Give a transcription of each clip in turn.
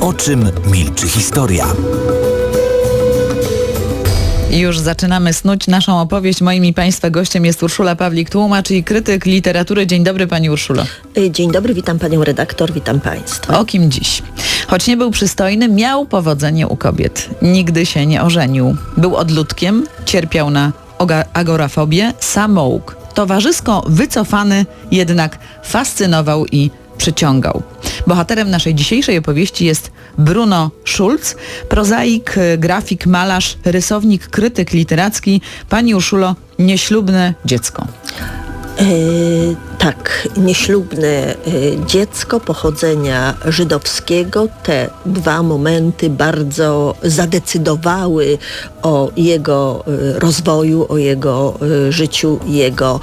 O czym milczy historia? Już zaczynamy snuć naszą opowieść. Moim i Państwa gościem jest Urszula Pawlik, tłumacz i krytyk literatury. Dzień dobry Pani Urszulo. Y, Dzień dobry, witam Panią redaktor, witam Państwa. O kim dziś? Choć nie był przystojny, miał powodzenie u kobiet. Nigdy się nie ożenił. Był odludkiem, cierpiał na agorafobię, samouk. Towarzysko wycofany, jednak fascynował i przyciągał. Bohaterem naszej dzisiejszej opowieści jest Bruno Schulz, prozaik, grafik, malarz, rysownik, krytyk literacki. Pani Urszulo, nieślubne dziecko. Nieślubne y, dziecko pochodzenia żydowskiego. Te dwa momenty bardzo zadecydowały o jego y, rozwoju, o jego y, życiu, jego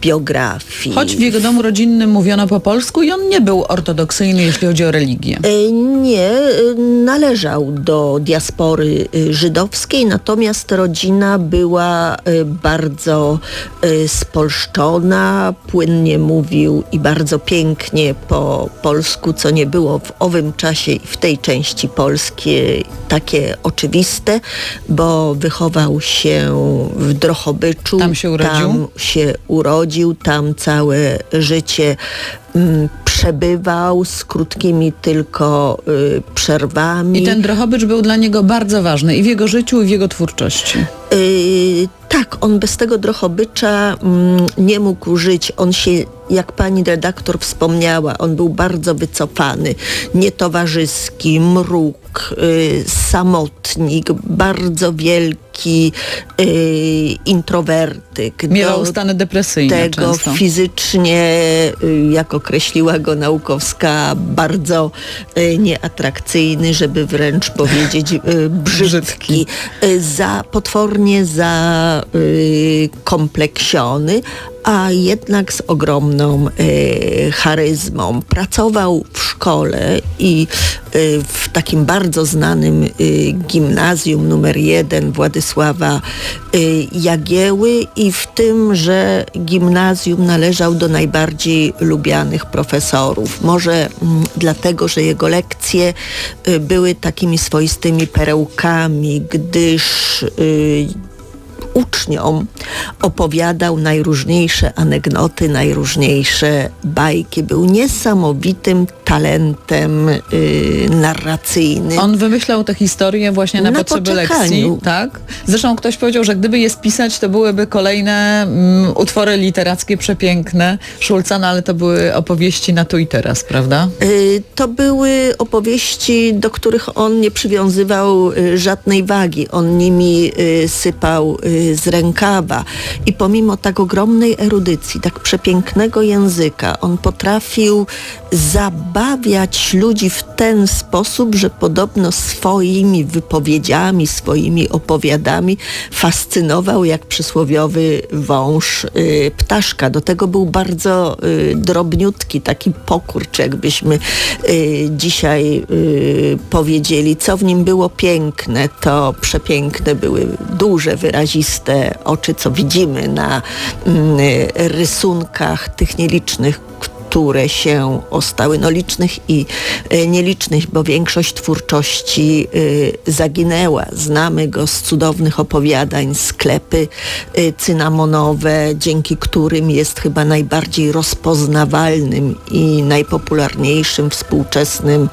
biografii. Choć w jego domu rodzinnym mówiono po polsku i on nie był ortodoksyjny, jeśli chodzi o religię. Nie, należał do diaspory żydowskiej, natomiast rodzina była bardzo spolszczona, płynnie mówił i bardzo pięknie po polsku, co nie było w owym czasie i w tej części Polski takie oczywiste, bo wychował się w Drohobyczu. Tam się urodził? Tam się urodził, tam całe życie mm, przebywał z krótkimi tylko y, przerwami. I ten Drohobycz był dla niego bardzo ważny i w jego życiu, i w jego twórczości. Y, on bez tego Drohobycza mm, nie mógł żyć. On się, jak pani redaktor wspomniała, on był bardzo wycofany, nietowarzyski, mruk, y, samotnik, bardzo wielki y, introwertyk. Miewał Do stany depresyjne tego często. fizycznie, y, jak określiła go naukowska, bardzo y, nieatrakcyjny, żeby wręcz powiedzieć y, brzydki. Y, Za, potwornie zakompleksiony, a jednak z ogromną y, charyzmą. Pracował w szkole i y, w takim bardzo znanym y, gimnazjum numer jeden Władysława Jagieły i w tym, że gimnazjum należał do najbardziej lubianych profesorów. Może mm, dlatego, że jego lekcje były takimi swoistymi perełkami, gdyż uczniom opowiadał najróżniejsze anegdoty, najróżniejsze bajki. Był niesamowitym talentem y, narracyjnym. On wymyślał te historie właśnie na, Na potrzeby lekcji, tak? Zresztą ktoś powiedział, że gdyby je spisać, to byłyby kolejne mm, utwory literackie przepiękne Szulca, no ale to były opowieści na tu i teraz, prawda? Y, To były opowieści, do których on nie przywiązywał y, żadnej wagi. On nimi y, sypał z rękawa. I pomimo tak ogromnej erudycji, tak przepięknego języka, on potrafił zabawiać ludzi w ten sposób, że podobno swoimi wypowiedziami, swoimi opowiadami fascynował jak przysłowiowy wąż y, ptaszka. Do tego był bardzo y, drobniutki, taki pokurcz, jakbyśmy y, dzisiaj y, powiedzieli. Co w nim było piękne, to przepiękne były duże, wyraziste oczy, co widzimy na mm, y, rysunkach tych nielicznych które się ostały, no licznych i e, nielicznych, bo większość twórczości e, zaginęła. Znamy go z cudownych opowiadań, sklepy e, cynamonowe, dzięki którym jest chyba najbardziej rozpoznawalnym i najpopularniejszym współczesnym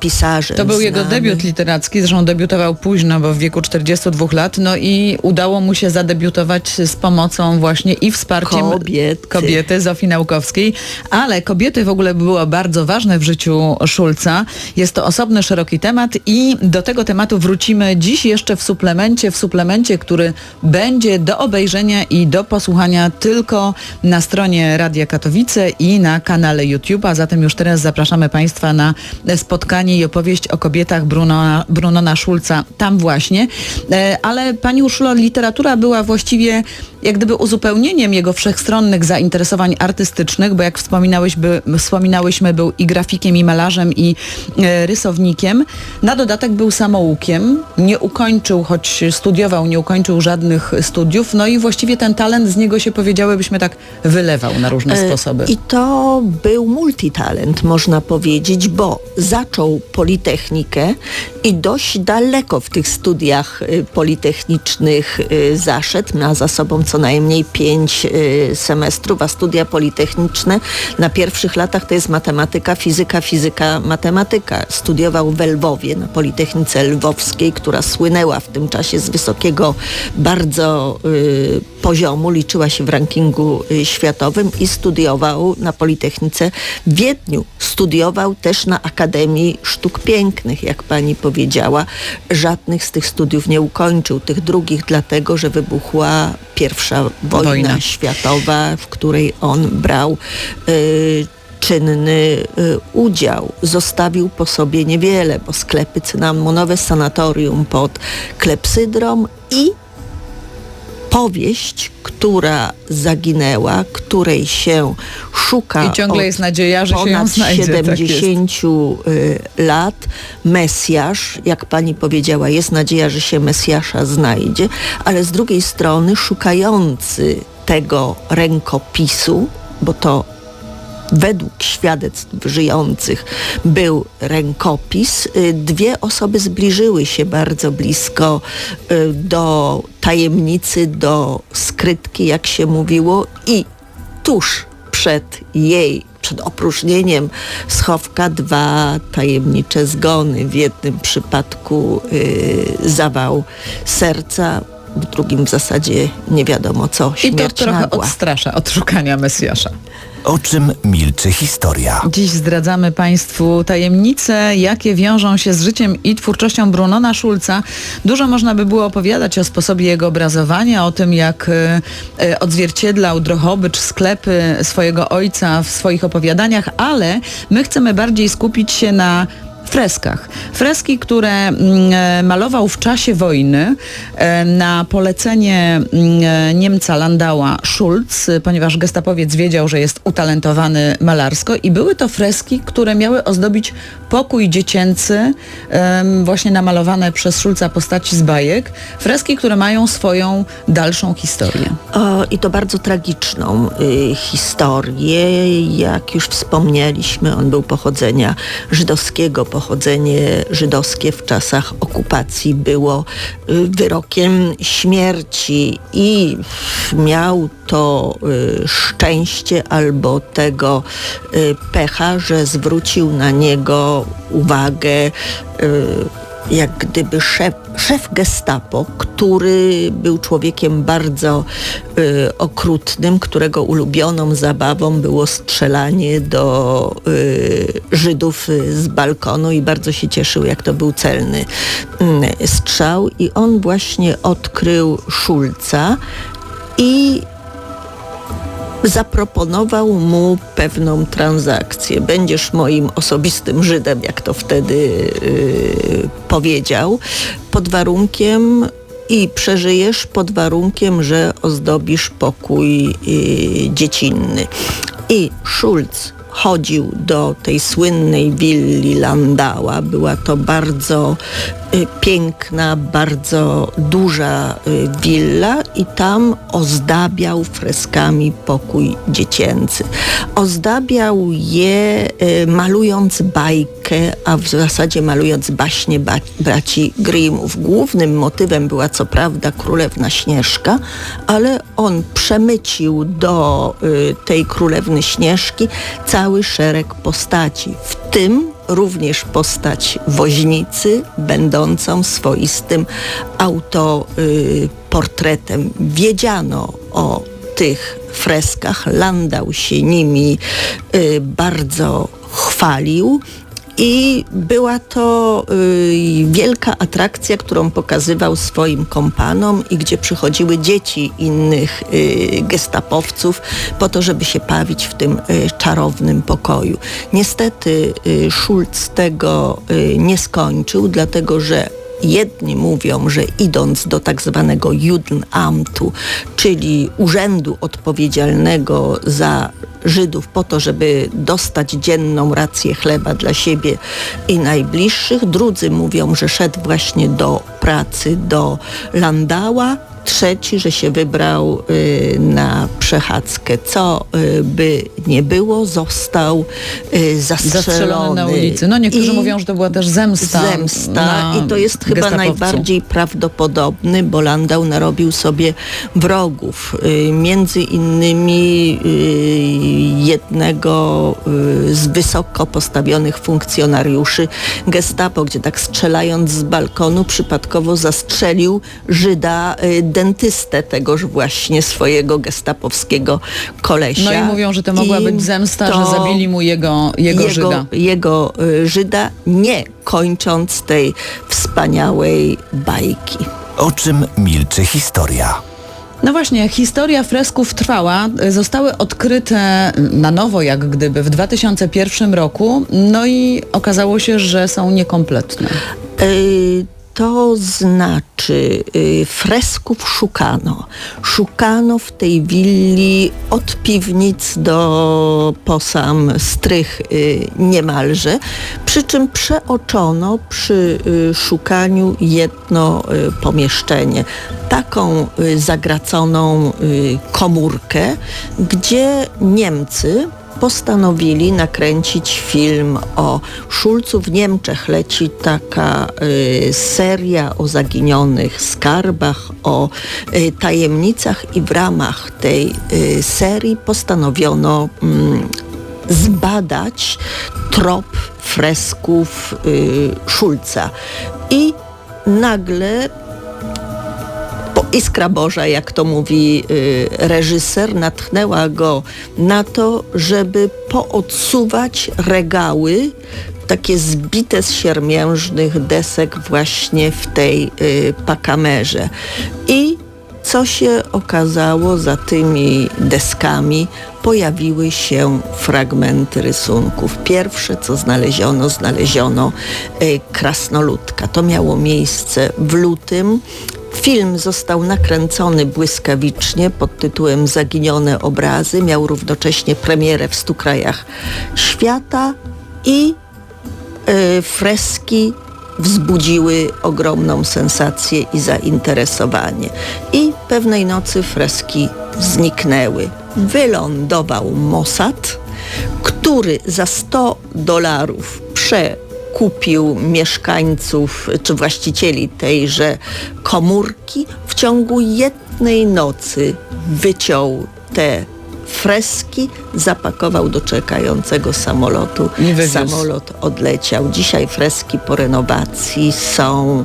pisarzem. To był jego debiut literacki, zresztą debiutował późno, bo w wieku 42 lat, no i udało mu się zadebiutować z pomocą właśnie i wsparciem Kobiety. kobiety Zofii Naukowskiej, ale kobiety w ogóle było bardzo ważne w życiu Szulca. Jest to osobny, szeroki temat i do tego tematu wrócimy dziś jeszcze w suplemencie, w suplemencie, który będzie do obejrzenia i do posłuchania tylko na stronie Radia Katowice i na kanale YouTube, a zatem już teraz zapraszamy Państwa na spotkanie i opowieść o kobietach Brunona, Brunona Szulca tam właśnie. E, Ale Pani Urszulo, literatura była właściwie jak gdyby uzupełnieniem jego wszechstronnych zainteresowań artystycznych, bo jak wspominałeś, by, wspominałyśmy, był i grafikiem, i malarzem, i e, rysownikiem. Na dodatek był samoukiem, nie ukończył, choć studiował, nie ukończył żadnych studiów, no i właściwie ten talent z niego się powiedziałybyśmy tak wylewał na różne E, sposoby. I to był multitalent, można powiedzieć, bo zaczął Politechnikę i dość daleko w tych studiach y, politechnicznych y, zaszedł. Ma za sobą co najmniej pięć y, semestrów, a studia politechniczne na pierwszych latach to jest matematyka, fizyka, fizyka, matematyka. Studiował w Lwowie na Politechnice Lwowskiej, która słynęła w tym czasie z wysokiego bardzo poziomu, liczyła się w rankingu światowym i studiował na Politechnice w Wiedniu. Studiował też na Akademii Sztuk Pięknych, jak pani powiedziała. Żadnych z tych studiów nie ukończył, tych drugich dlatego, że wybuchła pierwsza wojna, Wojna. światowa, w której on brał y, czynny y, udział. Zostawił po sobie niewiele, bo sklepy cynamonowe, sanatorium pod klepsydrą i powieść, która zaginęła, której się szuka I ciągle od jest nadzieja, że się ją ponad znajdzie. Tak jest. 70 y, lat. Mesjasz, jak pani powiedziała, jest nadzieja, że się Mesjasza znajdzie, ale z drugiej strony szukający tego rękopisu, bo to według świadectw żyjących był rękopis. Y, Dwie osoby zbliżyły się bardzo blisko y, do tajemnicy, do skrytki, jak się mówiło i tuż przed jej, przed opróżnieniem schowka dwa tajemnicze zgony. W jednym przypadku y, zawał serca, w drugim w zasadzie nie wiadomo co, I to śmierć trochę nagła. odstrasza od szukania Mesjasza. O czym milczy historia? Dziś zdradzamy Państwu tajemnice, jakie wiążą się z życiem i twórczością Brunona Szulca. Dużo można by było opowiadać o sposobie jego obrazowania, o tym jak e, e, odzwierciedlał Drohobycz, sklepy swojego ojca w swoich opowiadaniach, ale my chcemy bardziej skupić się na freskach. Freski, które mm, e, malował w czasie wojny e, na polecenie mm, e, Niemca Landała Schulz, ponieważ gestapowiec wiedział, że jest utalentowany malarsko i były to freski, które miały ozdobić pokój dziecięcy, właśnie namalowane przez Schulza postaci z bajek. Freski, które mają swoją dalszą historię. O, I to bardzo tragiczną y, historię. Jak już wspomnieliśmy, on był pochodzenia żydowskiego. Pochodzenie żydowskie w czasach okupacji było y, wyrokiem śmierci i miał to y, szczęście albo tego y, pecha, że zwrócił na niego uwagę jak gdyby szef, szef gestapo, który był człowiekiem bardzo y, okrutnym, którego ulubioną zabawą było strzelanie do y, Żydów z balkonu i bardzo się cieszył, jak to był celny y, strzał. I on właśnie odkrył Szulca i zaproponował mu pewną transakcję. Będziesz moim osobistym Żydem, jak to wtedy yy, powiedział, pod warunkiem i przeżyjesz pod warunkiem, że ozdobisz pokój yy, dziecinny. I Schulz chodził do tej słynnej willi Landała. Była to bardzo piękna, bardzo duża y, willa i tam ozdabiał freskami pokój dziecięcy. Ozdabiał je y, malując bajkę, a w zasadzie malując baśnie ba- braci Grimmów. Głównym motywem była co prawda królewna Śnieżka, ale on przemycił do y, tej królewny Śnieżki cały szereg postaci, w tym również postać woźnicy, będącą swoistym autoportretem. Wiedziano o tych freskach, Landał się nimi y, bardzo chwalił. I była to y, wielka atrakcja, którą pokazywał swoim kompanom i gdzie przychodziły dzieci innych y, gestapowców po to, żeby się bawić w tym y, czarownym pokoju. Niestety y, Schulz tego y, nie skończył, dlatego że Jedni mówią, że idąc do tak zwanego Judenamtu, czyli urzędu odpowiedzialnego za Żydów po to, żeby dostać dzienną rację chleba dla siebie i najbliższych. Drudzy mówią, że szedł właśnie do pracy do Landała. Trzeci, że się wybrał y, na przechadzkę. Co y, by nie było, został y, zastrzelony. Zastrzelony na ulicy. No niektórzy I mówią, że to była też zemsta. Zemsta i to jest chyba najbardziej prawdopodobny, bo Landau narobił sobie wrogów. Między innymi jednego z wysoko postawionych funkcjonariuszy Gestapo, gdzie tak strzelając z balkonu przypadkowo zastrzelił Żyda dentystę tegoż właśnie swojego gestapowskiego kolesia. No i mówią, że to mogła I być zemsta, że zabili mu jego, jego, Żyda. jego y, Żyda, nie kończąc tej wspaniałej bajki. O czym milczy historia? No właśnie, historia fresków trwała. Zostały odkryte na nowo, jak gdyby, w 2001 roku. No i okazało się, że są niekompletne. Y, To znaczy y, fresków szukano. Szukano w tej willi od piwnic do po sam strych y, niemalże, przy czym przeoczono przy y, szukaniu jedno pomieszczenie. Taką zagraconą komórkę, gdzie Niemcy postanowili nakręcić film o Szulcu. W Niemczech leci taka y, seria o zaginionych skarbach, o y, tajemnicach i w ramach tej y, serii postanowiono mm, zbadać trop fresków y, Szulca. I nagle iskra Boża, jak to mówi y, reżyser, natchnęła go na to, żeby poodsuwać regały, takie zbite z siermiężnych desek właśnie w tej y, pakamerze. I co się okazało za tymi deskami? Pojawiły się fragmenty rysunków. Pierwsze, co znaleziono, znaleziono y, krasnoludka. To miało miejsce w lutym. Film został nakręcony błyskawicznie pod tytułem Zaginione obrazy. Miał równocześnie premierę w stu krajach świata i y, freski wzbudziły ogromną sensację i zainteresowanie. I pewnej nocy freski zniknęły. Wylądował Mossad, który za 100 dolarów przekupił mieszkańców czy właścicieli tejże komórki. W ciągu jednej nocy wyciął te freski, zapakował do czekającego samolotu. Samolot odleciał. Dzisiaj freski po renowacji są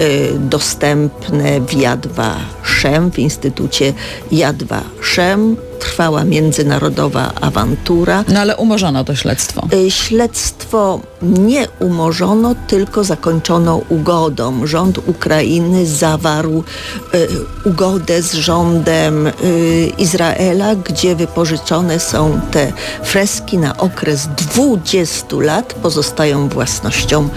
y, dostępne w Yad Vashem, w Instytucie Yad Vashem. Trwała międzynarodowa awantura. No ale umorzono to śledztwo. Y, Śledztwo nie umorzono, tylko zakończono ugodą. Rząd Ukrainy zawarł y, ugodę z rządem y, Izraela, gdzie wypożyczone są te freski na okres 20 lat, pozostają własnością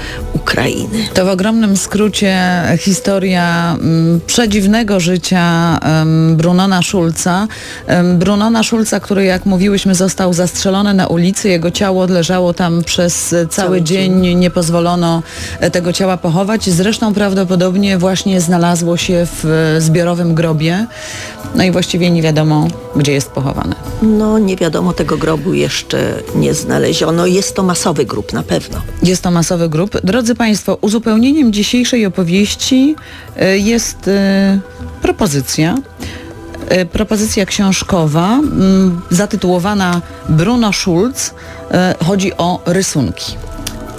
Ukrainy. To w ogromnym skrócie historia mm, przedziwnego życia em, Brunona Szulca. Em, Brunona Szulca, który jak mówiłyśmy został zastrzelony na ulicy, jego ciało leżało tam przez e, cały, Cały dzień. dzień. nie pozwolono e, tego ciała pochować. Zresztą prawdopodobnie właśnie znalazło się w e, zbiorowym grobie. No i właściwie nie wiadomo, gdzie jest pochowane. No nie wiadomo, tego grobu jeszcze nie znaleziono. Jest to masowy grób na pewno. Jest to masowy grup. Drodzy Państwo, uzupełnieniem dzisiejszej opowieści y, jest y, propozycja. Y, Propozycja książkowa mm, zatytułowana Bruno Schulz. Chodzi o rysunki.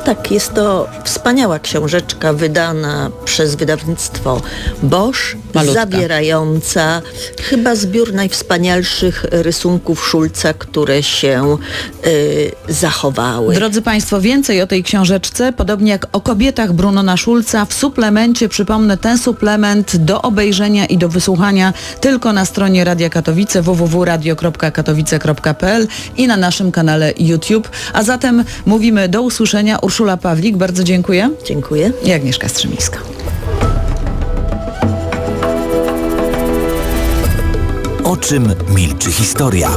Tak, jest to wspaniała książeczka wydana przez wydawnictwo Bosch, Malutka. zawierająca chyba zbiór najwspanialszych rysunków Szulca, które się y, zachowały. Drodzy Państwo, więcej o tej książeczce, podobnie jak o kobietach Brunona Szulca w suplemencie, przypomnę, ten suplement do obejrzenia i do wysłuchania tylko na stronie Radia Katowice www.radio.katowice.pl i na naszym kanale YouTube. A zatem mówimy do usłyszenia. Urszula Pawlik, bardzo dziękuję. Dziękuję. I Agnieszka O czym milczy historia?